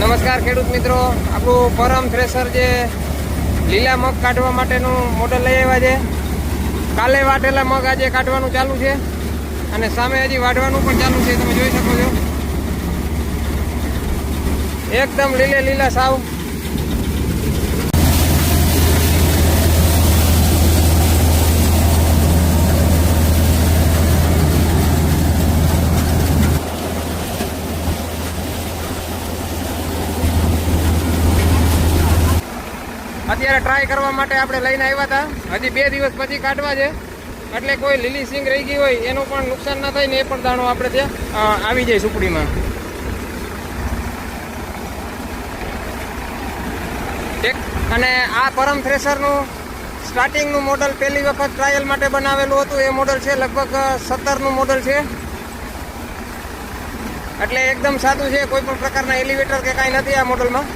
નમસ્કાર ખેડૂત મિત્રો. આપણું પરમ થ્રેસર જે લીલા મગ કાઢવા માટેનું મોડલ લઈ આવ્યા છે. કાલે વાટેલા મગ આજે કાઢવાનું ચાલુ છે અને સામે હજી વાઢવાનું પણ ચાલુ છે. તમે જોઈ શકો છો. એકદમ લીલે લીલા સાવ. અત્યારે ટ્રાય કરવા માટે આપણે લઈને આવ્યા હતા. હજી બે દિવસ પછી કાઢવા છે. એટલે કોઈ લીલી સિંગ રહી ગઈ હોય, એનું પણ નુકસાન ના થાય ને એ પણ દાણો આપણે ત્યાં આવી જાય સુપડીમાં અને આ પરમ થ્રેસરનું સ્ટાર્ટિંગનું મોડલ પહેલી વખત ટ્રાયલ માટે બનાવેલું હતું. એ મોડલ છે લગભગ સત્તરનું મોડલ છે. એટલે એકદમ સાદું છે, કોઈ પણ પ્રકારના એલિવેટર કે કાંઈ નથી આ મોડલમાં